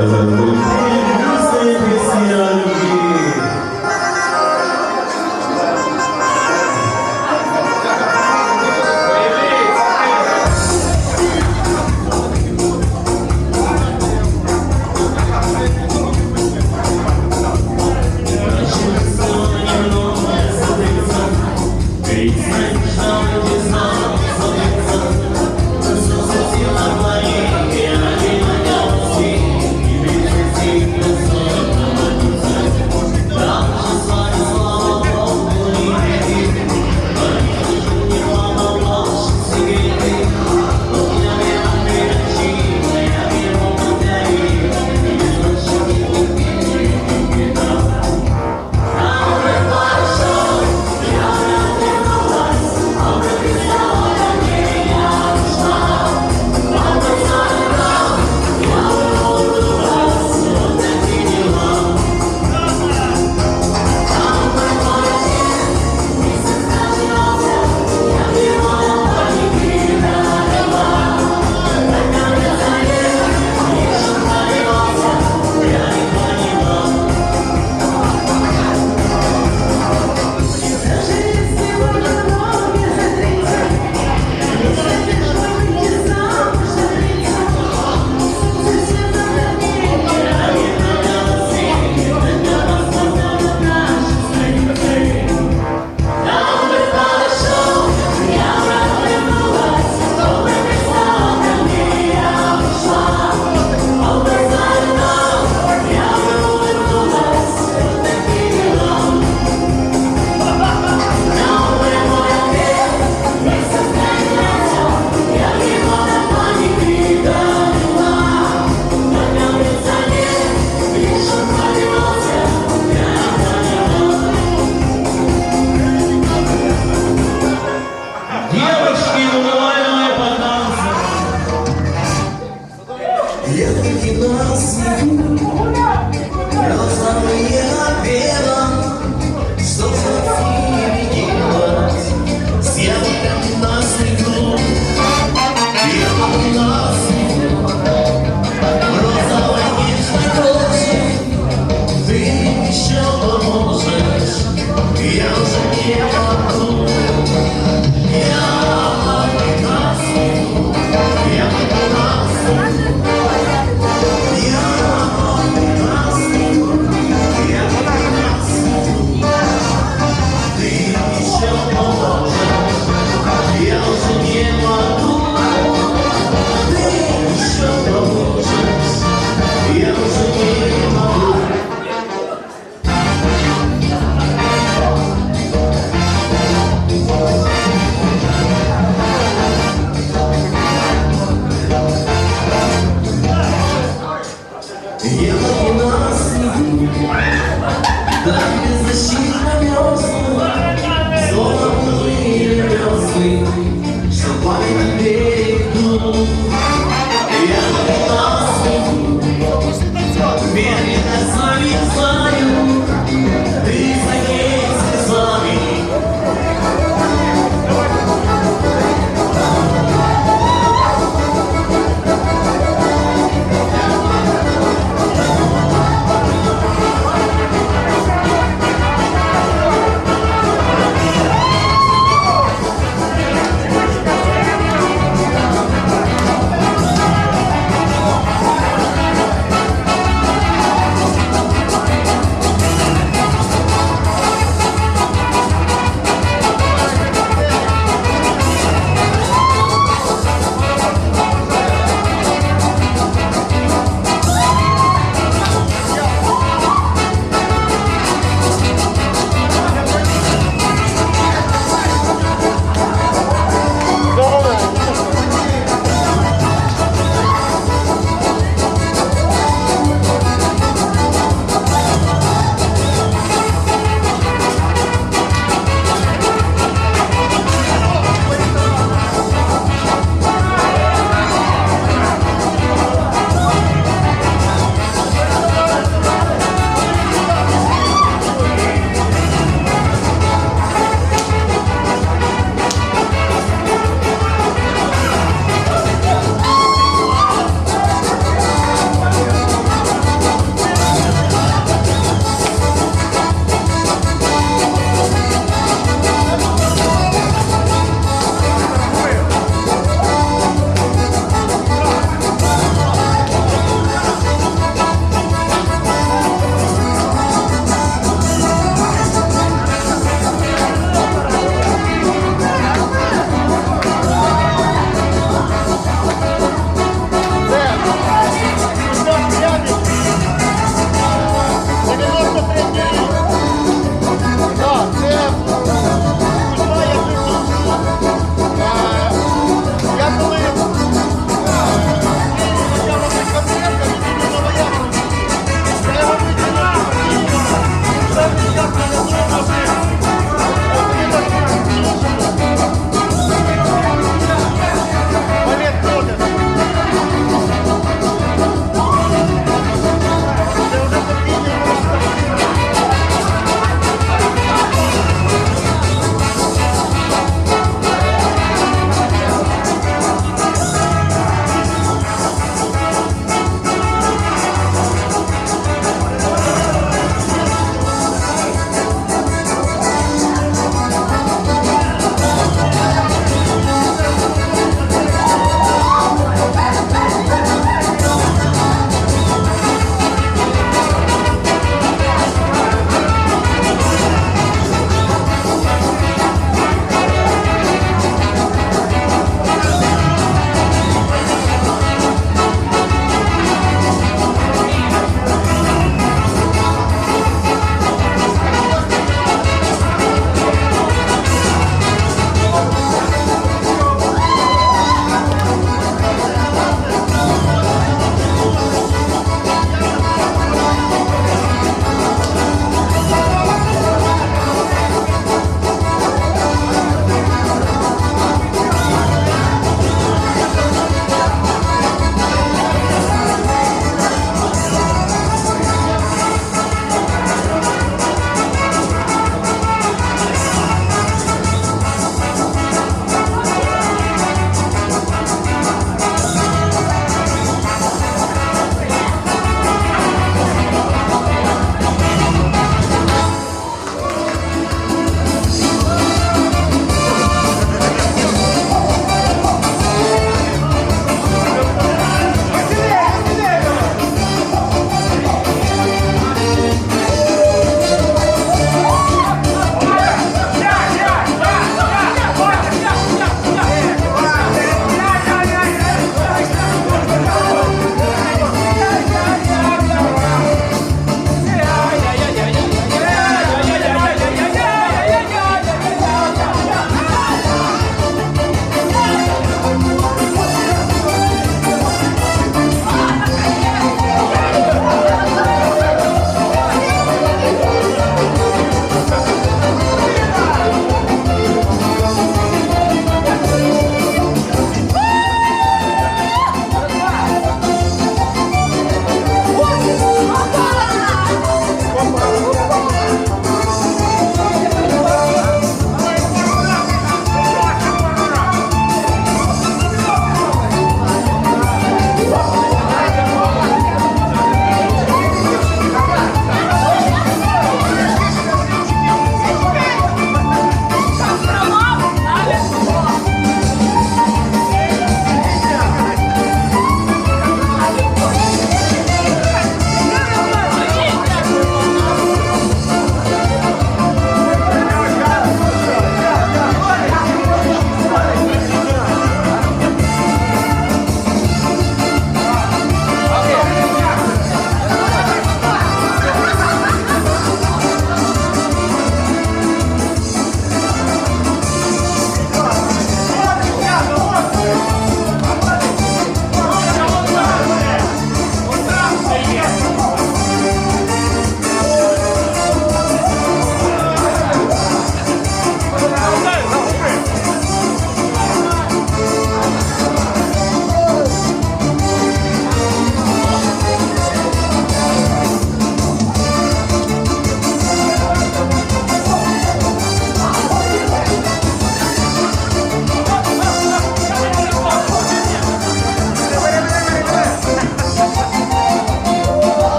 oh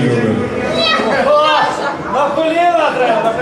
любить. На коліна треба,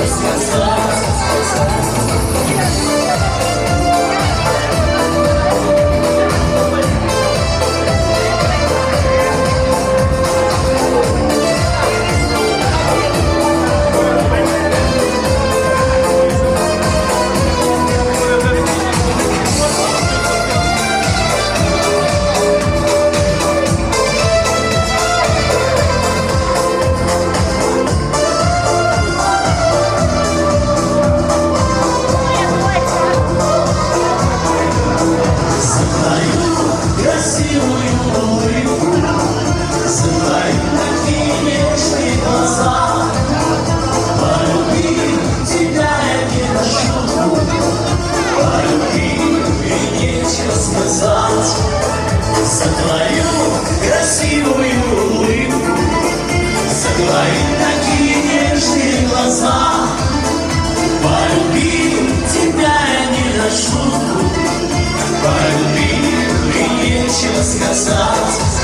рассказать. забыть, рассказать За твою красивую улыбку За твои такие нежные глаза. Полюбил тебя я не на шутку. Полюбил мне нечего сказать.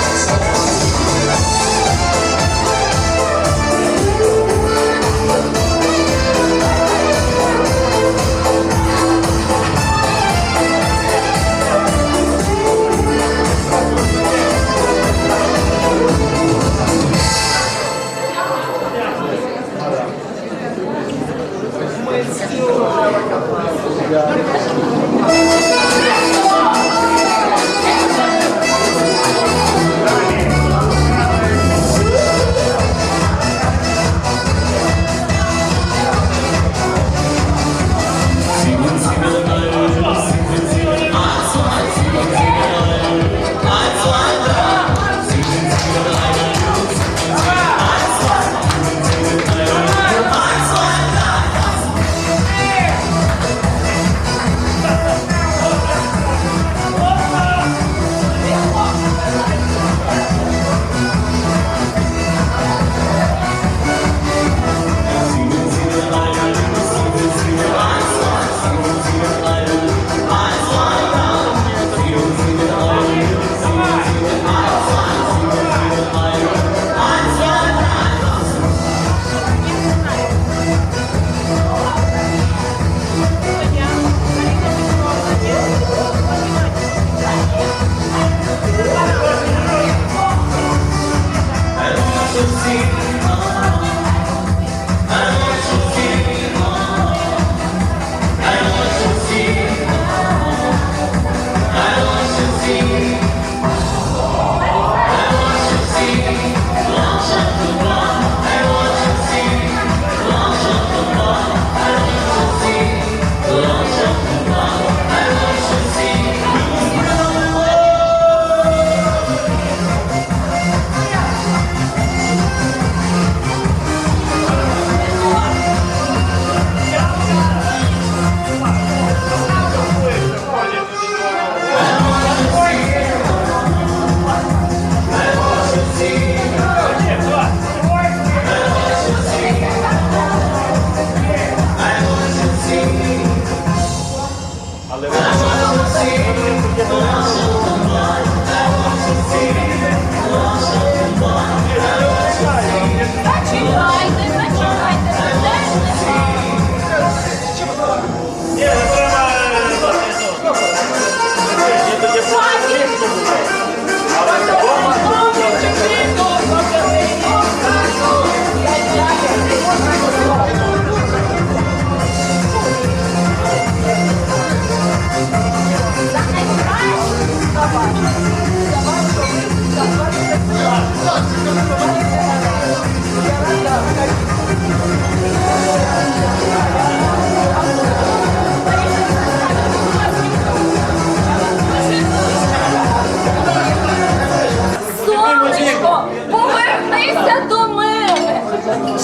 I'll see.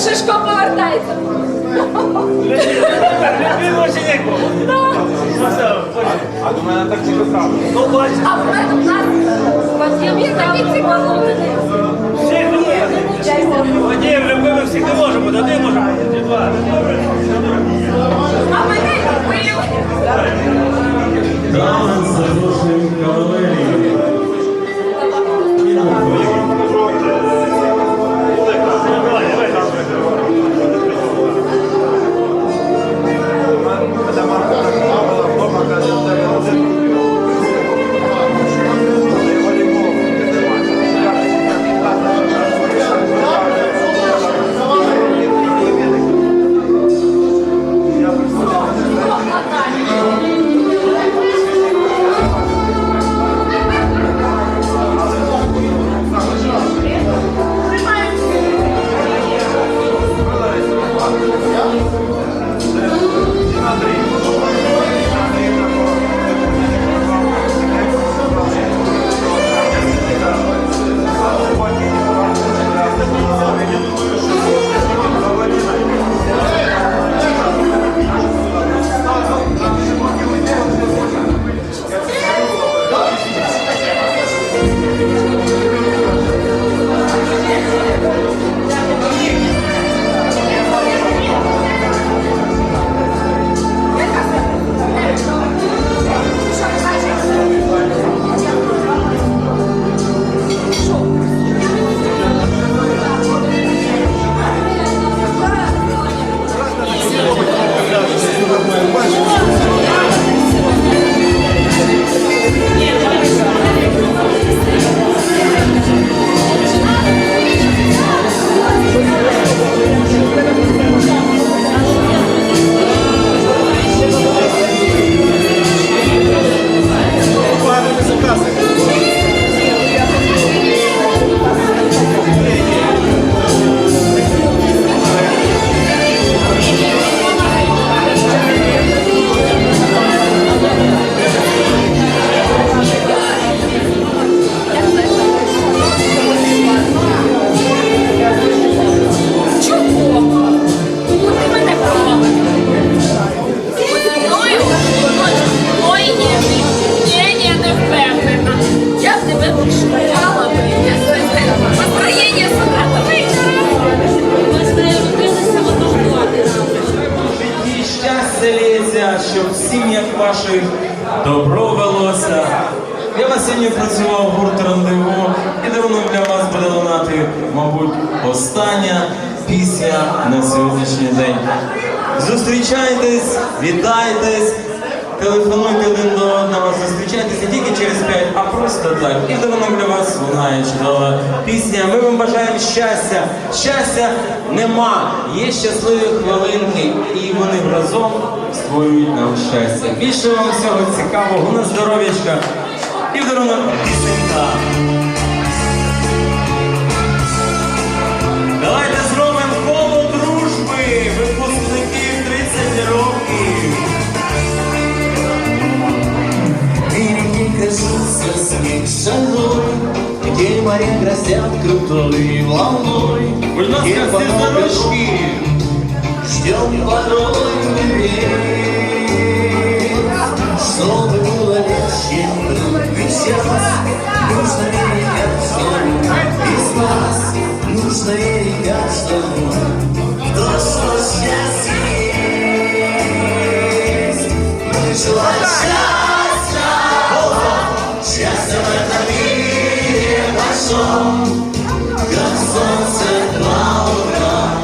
Шишко повертається. А до мене так не писав. Ну, бачиш. А в мене в нас батьків такі ці любимо. Водіїв любимо, не можемо, Да ти можемо. А мене люблю. Там запрошуємо кавалерію. Щастя лється, щоб в сім'ях ваших добро велося. Я сьогодні працював гурт рандеву і давно для вас буде лунати, мабуть, остання пісня на сьогоднішній день. Зустрічайтесь, вітайтесь, телефонуйте один до одного, зустрічайтеся тільки через п'ять, а просто так. І давно для вас лунає чудова пісня. Ми вам бажаємо щастя. Щастя нема. Є щасливі хвилинки, і вони разом створюють нам щастя. Більше вам всього цікавого, на здоров'ячка і дарунок пісенька. Давайте Снег шагой, Где моря грозят крутой волной. Где много дорожки. Ждем порой привет, Чтобы было легче сейчас. Нужно верить, что из нас Нужно верить, что то, что счастье есть. Мы желаем Как солнце два у дом.